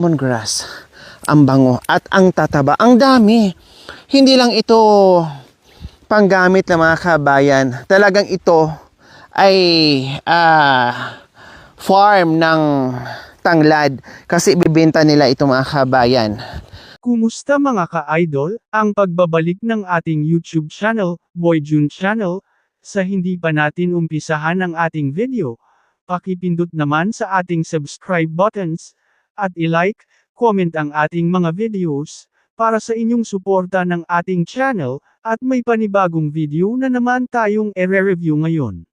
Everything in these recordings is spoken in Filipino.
lemongrass. Ang bango at ang tataba. Ang dami. Hindi lang ito panggamit ng mga kabayan. Talagang ito ay ah, farm ng tanglad kasi ibibenta nila ito mga kabayan. Kumusta mga ka-idol? Ang pagbabalik ng ating YouTube channel, Boy June Channel. Sa hindi pa natin umpisahan ang ating video, pakipindot naman sa ating subscribe buttons, at i-like, comment ang ating mga videos, para sa inyong suporta ng ating channel, at may panibagong video na naman tayong ere-review ngayon.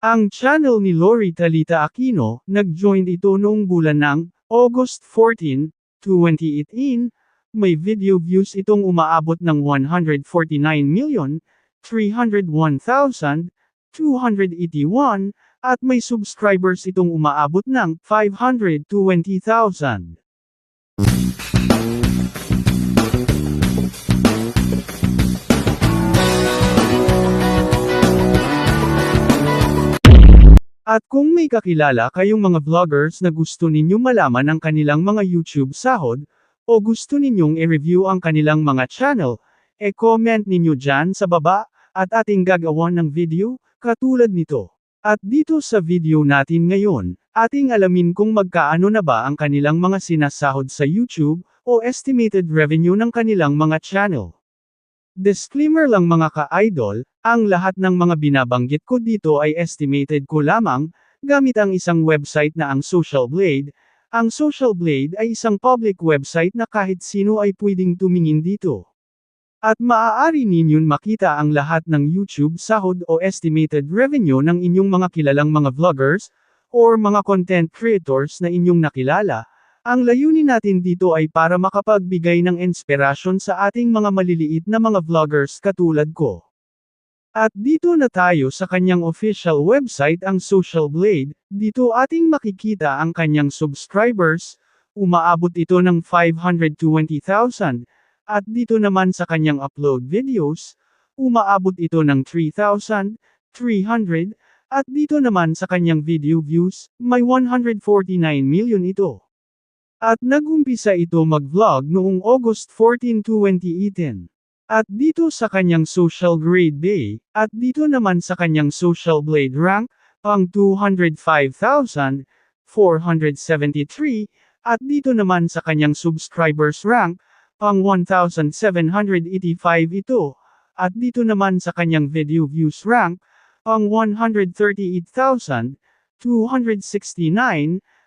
Ang channel ni Lori Talita Aquino, nag-join ito noong bulan ng August 14, 2018, may video views itong umaabot ng 149,301,281, at may subscribers itong umaabot ng 520,000. At kung may kakilala kayong mga vloggers na gusto ninyong malaman ang kanilang mga YouTube sahod, o gusto ninyong i-review ang kanilang mga channel, e-comment ninyo dyan sa baba, at ating gagawan ng video, katulad nito. At dito sa video natin ngayon, ating alamin kung magkaano na ba ang kanilang mga sinasahod sa YouTube, o estimated revenue ng kanilang mga channel. Disclaimer lang mga ka-idol, ang lahat ng mga binabanggit ko dito ay estimated ko lamang, gamit ang isang website na ang Social Blade. Ang Social Blade ay isang public website na kahit sino ay pwedeng tumingin dito. At maaari ninyong makita ang lahat ng YouTube sahod o estimated revenue ng inyong mga kilalang mga vloggers, or mga content creators na inyong nakilala. Ang layunin natin dito ay para makapagbigay ng inspirasyon sa ating mga maliliit na mga vloggers katulad ko. At dito na tayo sa kanyang official website ang Social Blade, dito ating makikita ang kanyang subscribers, umaabot ito ng 520,000, at dito naman sa kanyang upload videos, umaabot ito ng 3,300, at dito naman sa kanyang video views, may 149 million ito. At nagumpisa ito mag-vlog noong August 14, 2018. At dito sa kanyang social grade day, at dito naman sa kanyang social blade rank, pang 205,473, at dito naman sa kanyang subscribers rank, pang 1,785 ito, at dito naman sa kanyang video views rank, pang 138,269,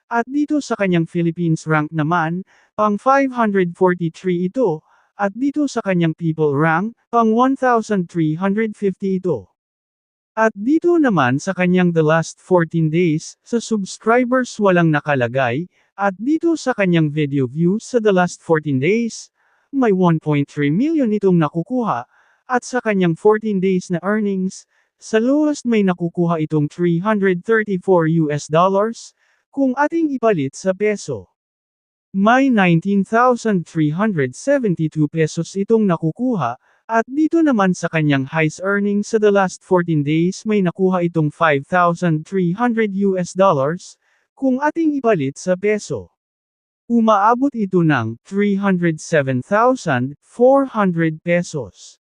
at dito sa kanyang Philippines rank naman, pang 543 ito, at dito sa kanyang people rank, pang 1,350 ito. At dito naman sa kanyang the last 14 days, sa subscribers walang nakalagay, at dito sa kanyang video views sa the last 14 days, may 1.3 million itong nakukuha, at sa kanyang 14 days na earnings, sa lowest may nakukuha itong 334 US dollars, kung ating ipalit sa peso. May 19,372 pesos itong nakukuha, at dito naman sa kanyang highest earnings sa the last 14 days may nakuha itong 5,300 US dollars, kung ating ipalit sa peso. Umaabot ito ng 307,400 pesos.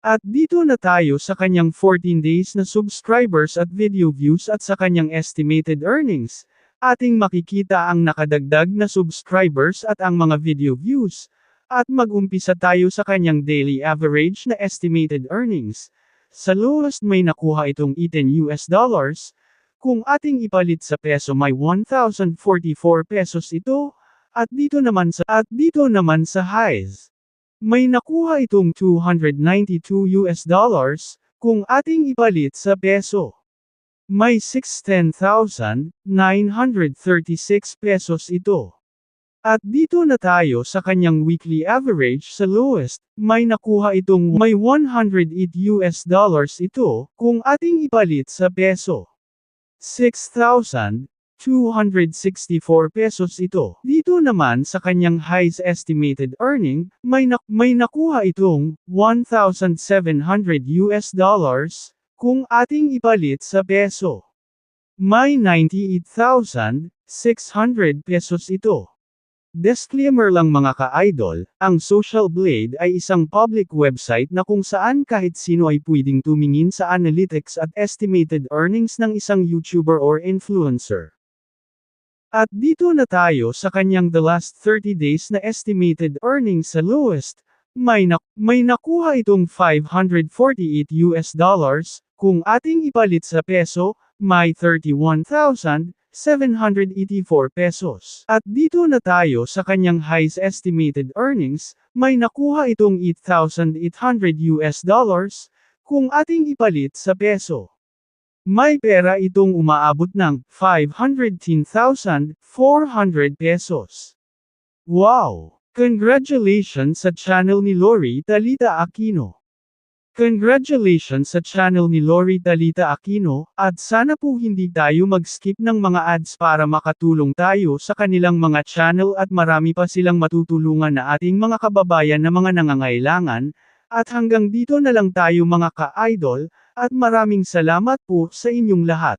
At dito na tayo sa kanyang 14 days na subscribers at video views at sa kanyang estimated earnings, ating makikita ang nakadagdag na subscribers at ang mga video views, at mag-umpisa tayo sa kanyang daily average na estimated earnings. Sa lowest may nakuha itong 18 US dollars, kung ating ipalit sa peso may 1,044 pesos ito, at dito naman sa at dito naman sa highs. May nakuha itong 292 US dollars, kung ating ipalit sa peso. May 16,936 pesos ito. At dito na tayo sa kanyang weekly average sa lowest, may nakuha itong may 108 US dollars ito, kung ating ipalit sa peso. 6,264 pesos ito. Dito naman sa kanyang highest estimated earning, may, na may nakuha itong 1,700 US dollars, kung ating ipalit sa peso. May 98,600 pesos ito. Disclaimer lang mga ka-idol, ang Social Blade ay isang public website na kung saan kahit sino ay pwedeng tumingin sa analytics at estimated earnings ng isang YouTuber or influencer. At dito na tayo sa kanyang the last 30 days na estimated earnings sa lowest, may, na, may nakuha itong 548 US dollars, kung ating ipalit sa peso, may 31,784 pesos. At dito na tayo sa kanyang highest estimated earnings, may nakuha itong 8,800 US dollars, kung ating ipalit sa peso. May pera itong umaabot ng 510,400 pesos. Wow! Congratulations sa channel ni Lori Talita Aquino. Congratulations sa channel ni Lori Talita Aquino, at sana po hindi tayo mag-skip ng mga ads para makatulong tayo sa kanilang mga channel at marami pa silang matutulungan na ating mga kababayan na mga nangangailangan, at hanggang dito na lang tayo mga ka-idol, at maraming salamat po sa inyong lahat.